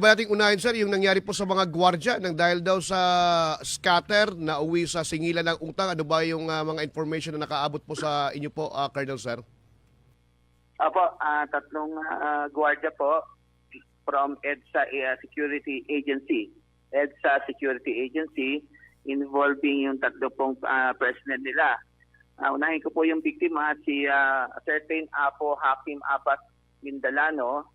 ba natin unahin, sir, yung nangyari po sa mga gwardya nang dahil daw sa scatter na uwi sa singilan ng utang? Ano ba yung ah, mga information na nakaabot po sa inyo po, ah, Colonel, sir? Opo, ah, tatlong ah, gwardiya po from EDSA eh, Security Agency. EDSA Security Agency involving yung tatlo pong ah, personnel nila. Ah, unahin ko po yung biktima, si ah, certain Apo Hakim Abbas Mindalano,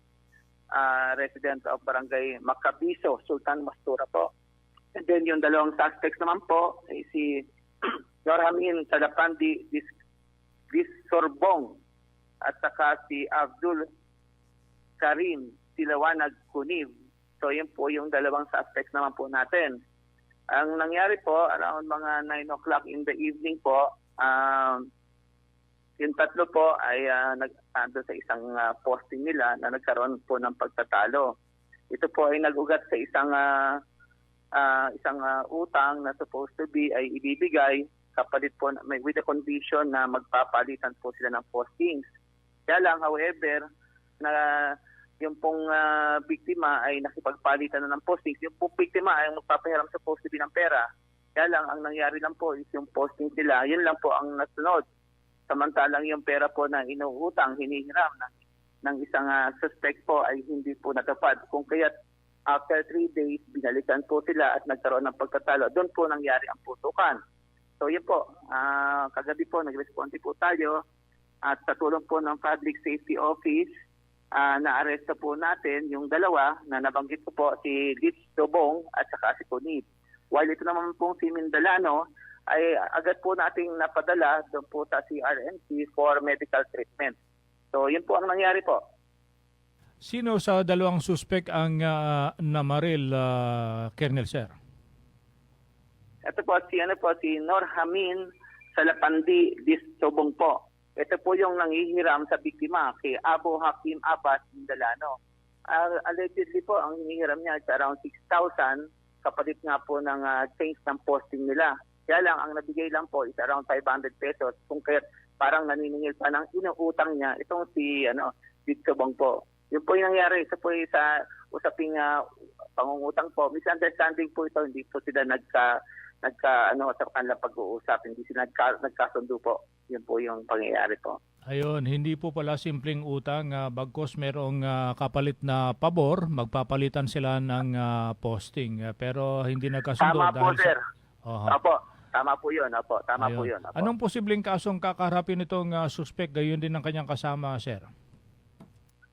ah, resident of Barangay Macabiso, Sultan Mastura po. And then yung dalawang suspects naman po, ay si Norhamin Salapandi Dis, Dis Sorbong at saka si Abdul Karim Silawanag Kunib. So yun po yung dalawang suspects naman po natin. Ang nangyari po, around mga 9 o'clock in the evening po, um, yung tatlo po ay ah, nag ando sa isang ah, posting nila na nagkaroon po ng pagtatalo. Ito po ay nagugat sa isang ah, ah, isang ah, utang na supposed to be ay ibibigay kapalit po may with the condition na magpapalitan po sila ng postings. Kaya lang, however, na yung pong ah, biktima ay nakipagpalitan na ng postings. Yung pong biktima ay magpapahiram sa be ng pera. Kaya lang, ang nangyari lang po is yung postings nila, yun lang po ang nasunod. Samantalang yung pera po na inuutang, hinihiram ng, ng isang ah, suspect po ay hindi po natupad. Kung kaya after three days, binalikan po sila at nagkaroon ng pagkatalo. Doon po nangyari ang putukan. So yun po, ah, kagabi po nag-responde po tayo at sa tulong po ng Public Safety Office, ah, na-arresta po natin yung dalawa na nabanggit ko po, si Liz Dobong at saka si Kunib. While ito naman pong si Mindalano, ay agad po nating napadala doon po sa CRNC for medical treatment. So yun po ang nangyari po. Sino sa dalawang suspect ang ah, namaril, ah, Colonel Sir? Ito po si ano po si Norhamin Salapandi Disobong po. Ito po yung nangihiram sa biktima kay Abu Hakim Abbas Mindalano. Ah, allegedly po ang hinihiram niya is around 6,000 kapalit nga po ng ah, change ng posting nila. Kaya lang ang nabigay lang po is around 500 pesos kung kaya parang naniningil pa ng inuutang niya itong si ano Disobong po. Yun po yung nangyari. Isa po yung sa usaping ah, pangungutang po. Misunderstanding po ito. Hindi po sila nagka nagka ano sa kanilang pag-uusap, hindi sila nagka, nagkasundo po. Yun po yung pangyayari po. Ayun, hindi po pala simpleng utang. ah, bagkos merong ah, kapalit na pabor, magpapalitan sila ng ah, posting. Ah, pero hindi nagkasundo. Tama po, dahil sa- sir. Oho. Tama po yun. Opo, tama po Ayun. yun. Opo. Anong posibleng kasong kakaharapin itong ah, suspect? Gayon din ng kanyang kasama, sir.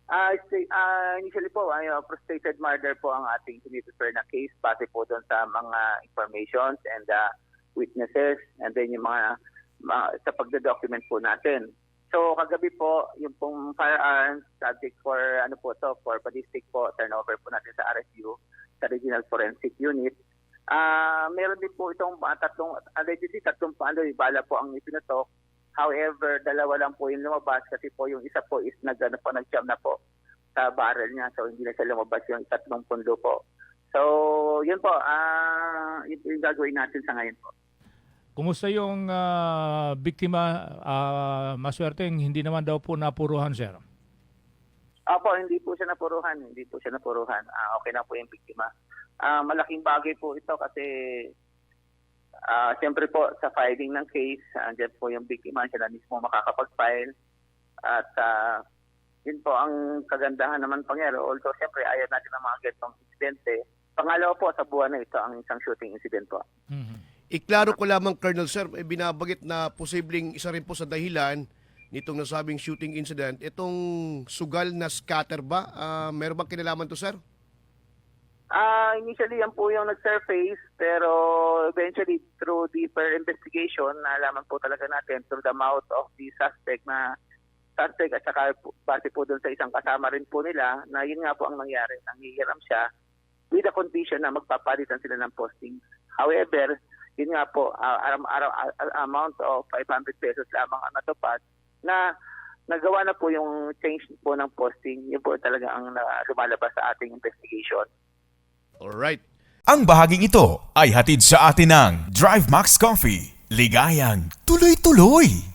Ah, sti- ah, initially po, ay, uh, frustrated murder po ang ating siniprefer na case base po doon sa mga informations and uh, witnesses and then yung mga, mga sa pagda-document po natin. So kagabi po, yung pong firearms subject for ano po to for ballistic po turnover po natin sa RSU sa Regional Forensic Unit. Ah, meron din po itong ah, tatlong allegedly tatlong ano, bala po ang ipinatok However, dalawa lang po yung lumabas kasi po yung isa po is nag, ano po, nag-jam na po sa barrel niya. So, hindi na siya lumabas yung tatlong pundo po. So, yun po. ah yun po yung gagawin natin sa ngayon po. Kumusta yung ah, biktima? Ah, maswerteng hindi naman daw po napuruhan, sir. Opo, hindi po siya napuruhan. Hindi po siya napuruhan. Ah, okay na po yung biktima. Ah, malaking bagay po ito kasi ah siyempre po sa filing ng case, andyan po yung biktima, siya na mismo makakapag-file. At ah, yun po ang kagandahan naman pangyari. Although siyempre ayaw natin ng mga ganitong insidente. Pangalawa po sa buwan na ito ang isang shooting incident po. Mhm. Iklaro ko lamang, Colonel, sir, eh, binabagit na posibleng isa rin po sa dahilan nitong nasabing shooting incident, itong sugal na scatter ba? Ah, meron bang kinalaman to, sir? Ah, initially yan po yung nag-surface pero eventually through deeper investigation nalaman po talaga natin through the mouth of the suspect na suspect at saka base po doon sa isang kasama rin po nila na yun nga po ang nangyari. Nangihiram siya with the condition na magpapalitan sila ng posting. However, yun nga po, aram- aram- ah, amount of 500 pesos lamang ang natupad na nagawa na po yung change po ng posting. Yun po talaga ang na, lumalabas sa ating investigation. Alright. Ang bahaging ito ay hatid sa atin ng Drive Max Coffee. Ligayang tuloy-tuloy!